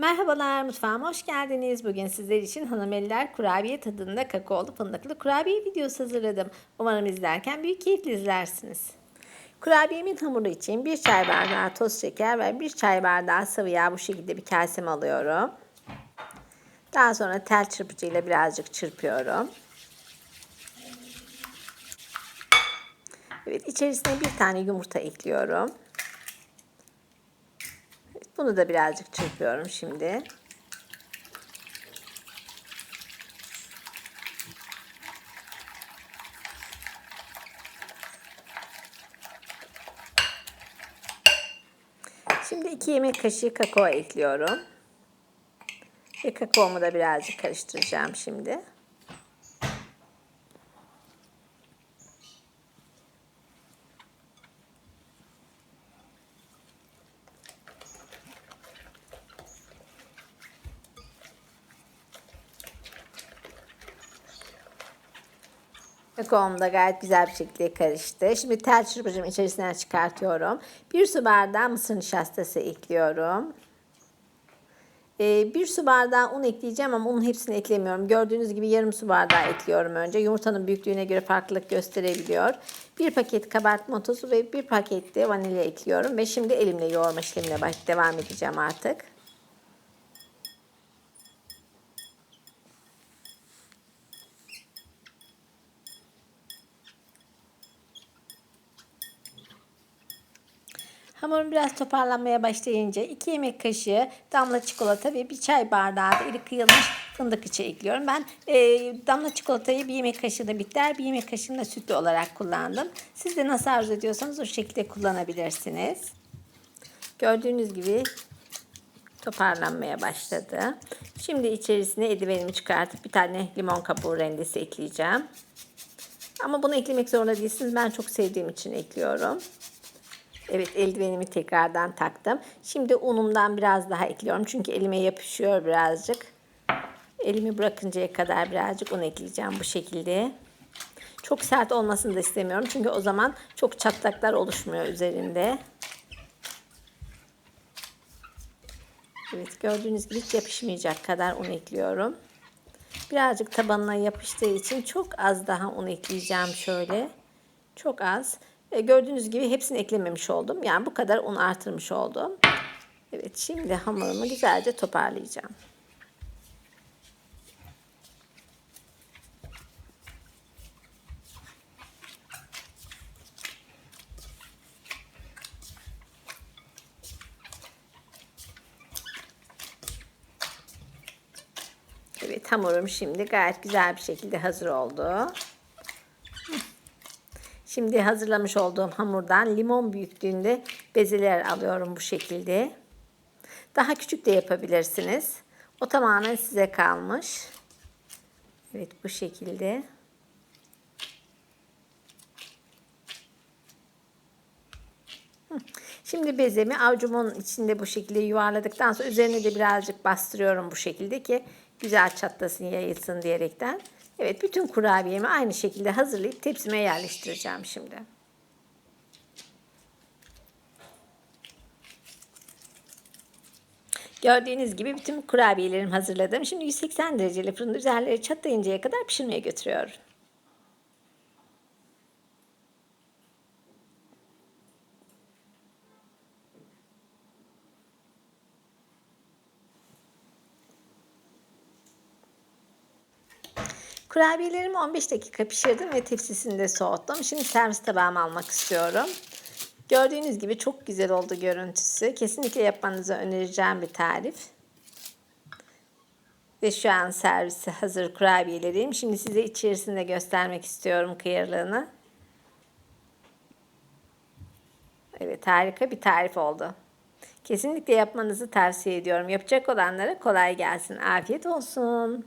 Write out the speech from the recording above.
Merhabalar mutfağıma hoş geldiniz. Bugün sizler için hanımeliler kurabiye tadında kakaolu fındıklı kurabiye videosu hazırladım. Umarım izlerken büyük keyifle izlersiniz. Kurabiyemin hamuru için bir çay bardağı toz şeker ve bir çay bardağı sıvı yağ bu şekilde bir kasem alıyorum. Daha sonra tel çırpıcıyla birazcık çırpıyorum. Evet içerisine bir tane yumurta ekliyorum. Bunu da birazcık çırpıyorum şimdi. Şimdi 2 yemek kaşığı kakao ekliyorum. Ve kakaomu da birazcık karıştıracağım şimdi. Kakaom da gayet güzel bir şekilde karıştı. Şimdi tel çırpıcımı içerisinden çıkartıyorum. Bir su bardağı mısır nişastası ekliyorum. Ee, bir su bardağı un ekleyeceğim ama unun hepsini eklemiyorum. Gördüğünüz gibi yarım su bardağı ekliyorum önce. Yumurtanın büyüklüğüne göre farklılık gösterebiliyor. Bir paket kabartma tozu ve bir paket de vanilya ekliyorum. Ve şimdi elimle yoğurma işlemine devam edeceğim artık. Hamurum biraz toparlanmaya başlayınca 2 yemek kaşığı damla çikolata ve bir çay bardağı da iri kıyılmış fındık içi ekliyorum. Ben e, damla çikolatayı bir yemek kaşığı da bitter, bir yemek kaşığı da sütlü olarak kullandım. Siz de nasıl arzu ediyorsanız o şekilde kullanabilirsiniz. Gördüğünüz gibi toparlanmaya başladı. Şimdi içerisine eldivenimi çıkartıp bir tane limon kabuğu rendesi ekleyeceğim. Ama bunu eklemek zorunda değilsiniz. Ben çok sevdiğim için ekliyorum. Evet eldivenimi tekrardan taktım. Şimdi unumdan biraz daha ekliyorum. Çünkü elime yapışıyor birazcık. Elimi bırakıncaya kadar birazcık un ekleyeceğim bu şekilde. Çok sert olmasını da istemiyorum. Çünkü o zaman çok çatlaklar oluşmuyor üzerinde. Evet gördüğünüz gibi hiç yapışmayacak kadar un ekliyorum. Birazcık tabanına yapıştığı için çok az daha un ekleyeceğim şöyle. Çok az. E, gördüğünüz gibi hepsini eklememiş oldum. Yani bu kadar un artırmış oldum. Evet şimdi hamurumu güzelce toparlayacağım. Evet hamurum şimdi gayet güzel bir şekilde hazır oldu. Şimdi hazırlamış olduğum hamurdan limon büyüklüğünde bezeler alıyorum bu şekilde. Daha küçük de yapabilirsiniz. O tamamen size kalmış. Evet bu şekilde. Şimdi bezemi avucumun içinde bu şekilde yuvarladıktan sonra üzerine de birazcık bastırıyorum bu şekilde ki güzel çatlasın yayılsın diyerekten. Evet bütün kurabiyemi aynı şekilde hazırlayıp tepsime yerleştireceğim şimdi. Gördüğünüz gibi bütün kurabiyelerimi hazırladım. Şimdi 180 dereceli fırında üzerleri çatlayıncaya kadar pişirmeye götürüyorum. Kurabiyelerimi 15 dakika pişirdim ve tepsisinde soğuttum. Şimdi servis tabağıma almak istiyorum. Gördüğünüz gibi çok güzel oldu görüntüsü. Kesinlikle yapmanızı önereceğim bir tarif. Ve şu an servisi hazır kurabiyelerim. Şimdi size içerisinde göstermek istiyorum kıyırlığını. Evet harika bir tarif oldu. Kesinlikle yapmanızı tavsiye ediyorum. Yapacak olanlara kolay gelsin. Afiyet olsun.